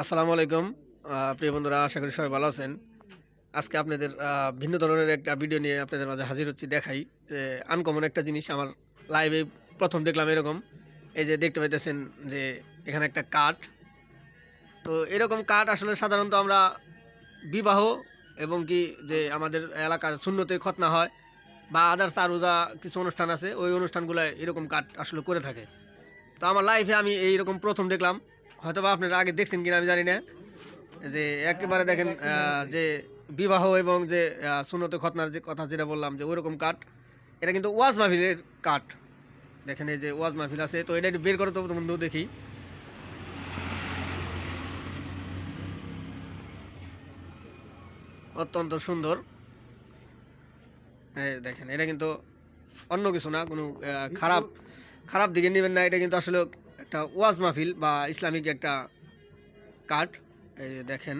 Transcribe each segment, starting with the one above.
আসসালামু আলাইকুম। প্রিয় বন্ধুরা, আশা করি সবাই ভালো আছেন। আজকে আপনাদের ভিন্ন ধরনের একটা ভিডিও নিয়ে আপনাদের মাঝে হাজির হচ্ছি, দেখাই। আনকমন একটা জিনিস আমার লাইভে প্রথম দেখলাম এরকম। এই যে দেখতে পাইতেছেন যে এখানে একটা কাঠ। তো এরকম কাঠ আসলে সাধারণত আমরা বিবাহ এবং কি যে আমাদের এলাকার শূন্যতে খতনা হয় বা আদার্স আরও যা কিছু অনুষ্ঠান আছে, ওই অনুষ্ঠানগুলো এরকম কাঠ আসলে করে থাকে। তো আমার লাইফে আমি এইরকম প্রথম দেখলাম। হয়তো বা আপনারা আগে দেখছেন কিনা আমি জানি না। যে একেবারে দেখেন যে বিবাহ এবং যে আহ, সুন্নতে খতনার যে কথা যেটা বললাম যে ওইরকম কাঠ এটা কিন্তু ওয়াজ মাহফিলের কাঠ। দেখেন এই যে ওয়াজ মাহফিল আছে তো এটা একটু বের করে তো বন্ধু দেখি। অত্যন্ত সুন্দর। এই দেখেন এটা কিন্তু অন্য কিছু না কোনো খারাপ খারাপ দিকে নেবেন না এটা কিন্তু আসলে একটা ওয়াজ মাহফিল বা ইসলামিক একটা কাঠ এই যে দেখেন।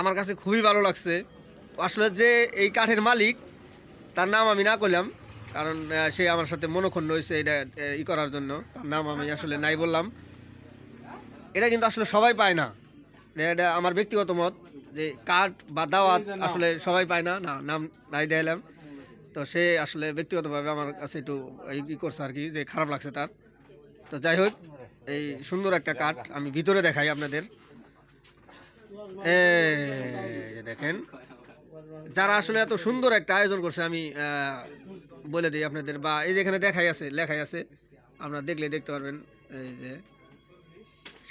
আমার কাছে খুবই ভালো লাগছে। আসলে যে এই কাঠের মালিক তার নাম আমি না করলাম কারণ সে আমার সাথে মনোক্ষণ হয়েছে এটা ই করার জন্য। তার নাম আমি আসলে নাই বললাম। এটা কিন্তু আসলে সবাই পায় না। এটা আমার ব্যক্তিগত মত যে কাঠ বা দাওয়াত আসলে সবাই পায় না। না নাম নাই দিলাম তো সে আসলে ব্যক্তিগতভাবে আমার কাছে একটু ই করছে আর কি, যে খারাপ লাগছে তার। তো যাই হোক, এই সুন্দর একটা কাঠ আমি ভিতরে দেখাই আপনাদের। দেখেন, যারা আসলে এত সুন্দর একটা আয়োজন করছে, আমি বলে দিই আপনাদের, বা এই যে এখানে দেখাই আছে, লেখাই আছে, আপনারা দেখলে দেখতে পারবেন, এই যে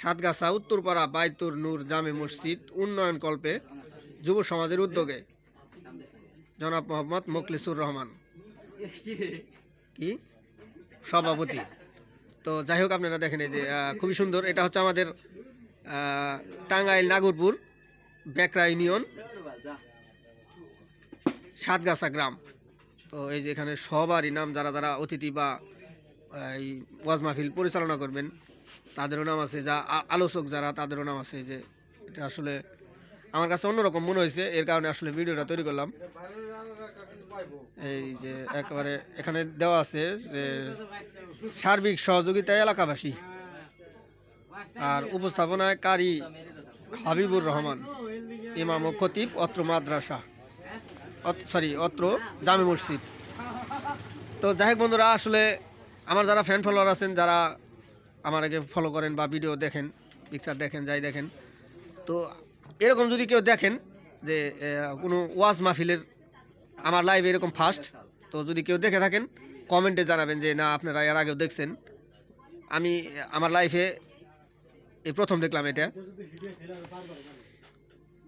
সাতগাছা, উত্তরপাড়া, বাইতুর নূর জামে মসজিদ, উন্নয়ন কল্পে যুব সমাজের উদ্যোগে। জনাব মোহাম্মদ মোখলিসুর রহমান। কি? সভাপতি। তো যাই হোক আপনারা দেখেন এই যে খুবই সুন্দর। এটা হচ্ছে আমাদের টাঙ্গাইল নাগরপুর বেকরা ইউনিয়ন সাতগাছা গ্রাম। তো এই যে এখানে সবারই নাম যারা যারা অতিথি বা এই ওয়াজ মাহফিল পরিচালনা করবেন তাদেরও নাম আছে। যা আলোচক যারা তাদেরও নাম আছে। যে এটা আসলে আমার কাছে অন্যরকম মনে হয়েছে, এর কারণে আসলে ভিডিওটা তৈরি করলাম। এই যে একেবারে এখানে দেওয়া আছে যে সার্বিক সহযোগিতায় এলাকাবাসী আর উপস্থাপনায় কারি হাবিবুর রহমান, ইমাম ও খতিব, অত্র মাদ্রাসা সরি অত্র জামে মসজিদ। তো যাই হোক বন্ধুরা, আসলে আমার যারা ফ্যান ফলোয়ার আছেন, যারা আমাকে ফলো করেন বা ভিডিও দেখেন পিকচার দেখেন, যাই দেখেন, তো এরকম যদি কেউ দেখেন যে কোনো ওয়াজ মাহফিলের, আমার লাইভ এরকম ফার্স্ট তো যদি কেউ দেখে থাকেন কমেন্টে জানাবেন যে, না, আপনারা এর আগেও দেখছেন। আমি, আমার লাইফে এই প্রথম দেখলাম এটা।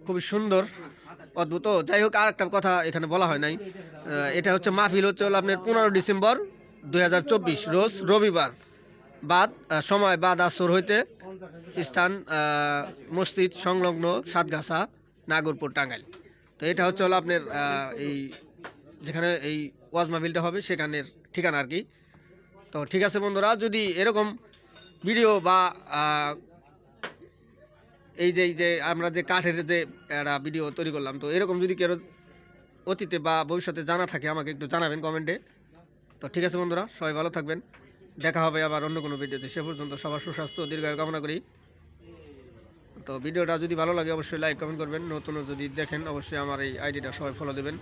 খুবই সুন্দর, অদ্ভুত। যাই হোক আর একটা কথা এখানে বলা হয় নাই। এটা হচ্ছে মাহফিল হচ্ছে হলো আপনার পনেরো ডিসেম্বর দু হাজার চব্বিশ, রোজ রবিবার। বাদ সময় বাদ আসর হইতে স্থান মসজিদ সংলগ্ন সাতগাছা, নাগরপুর, টাঙ্গাইল। তো এটা হচ্ছে হলো আপনার এই যেখানে এই ওয়াজ মাহফিলটা হবে, সেখানের ঠিকানা আর কি। তো ঠিক আছে বন্ধুরা, যদি এরকম ভিডিও বা এই যে যে আমরা যে কাঠের যে একটা ভিডিও তৈরি করলাম, তো এরকম যদি কেউ অতীতে বা ভবিষ্যতে জানা থাকে, আমাকে একটু জানাবেন কমেন্টে। তো ঠিক আছে বন্ধুরা, সবাই ভালো থাকবেন। দেখা হবে আবার অন্য কোনো ভিডিওতে। সে পর্যন্ত সবার সুস্বাস্থ্য, দীর্ঘায়ু কামনা করি। তো ভিডিওটা যদি ভালো লাগে অবশ্যই লাইক কমেন্ট করবেন। নতুন যদি দেখেন অবশ্যই আমার এই আইডিটা সবাই ফলো দেবেন।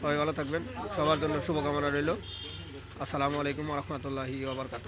সবাই ভালো থাকবেন। সবার জন্য শুভকামনা রইল। আসসালামু আলাইকুম রহমতুল্লাহি ওবরকাত